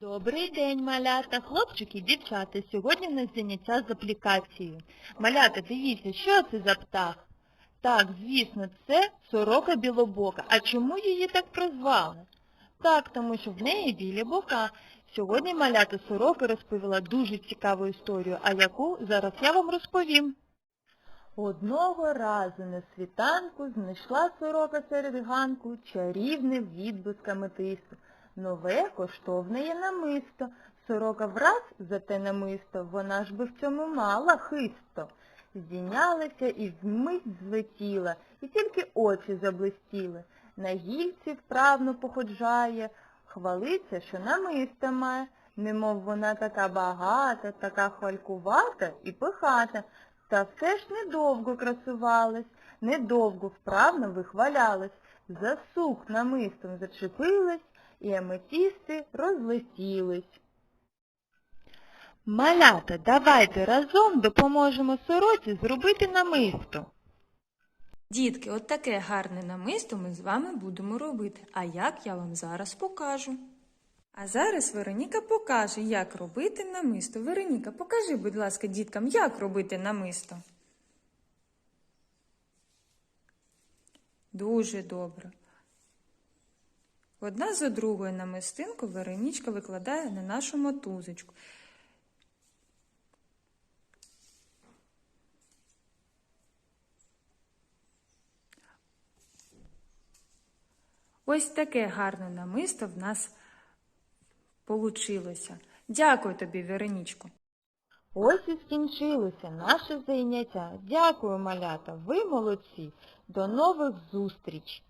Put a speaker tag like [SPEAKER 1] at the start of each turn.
[SPEAKER 1] Добрий день, малята, хлопчики дівчата. Сьогодні в нас заняття з аплікацією. Малята, дивіться, що це за птах? Так, звісно, це сорока білобока. А чому її так прозвали? Так, тому що в неї білі бока. Сьогодні малята сорока розповіла дуже цікаву історію, а яку зараз я вам розповім. Одного разу на світанку знайшла сорока серед ганку чарівне відблиск аметисту. Нове коштовне є намисто. Сорока враз за те намисто, вона ж би в цьому мала хисто. Здійнялася і вмить злетіла, і тільки очі заблистіли. На гільці вправно походжає, хвалиться, що намиста має, немов вона така багата, така хвалькувата і пихата. Та все ж недовго красувалась, недовго вправно вихвалялась, за сук намистом зачепилась, і аметісти розлетілись. Малята, давайте разом допоможемо сороці зробити намисто.
[SPEAKER 2] Дітки, от таке гарне намисто ми з вами будемо робити. А як я вам зараз покажу. А зараз Вероніка покаже, як робити намисто. Вероніка, покажи, будь ласка, діткам, як робити намисто. Дуже добре. Одна за другою намистинку Веронічка викладає на нашу мотузочку. Ось таке гарне намисто в нас получилося. Дякую тобі, Веронічко.
[SPEAKER 1] Ось і скінчилося наше заняття. Дякую, малята, ви молодці. До нових зустріч!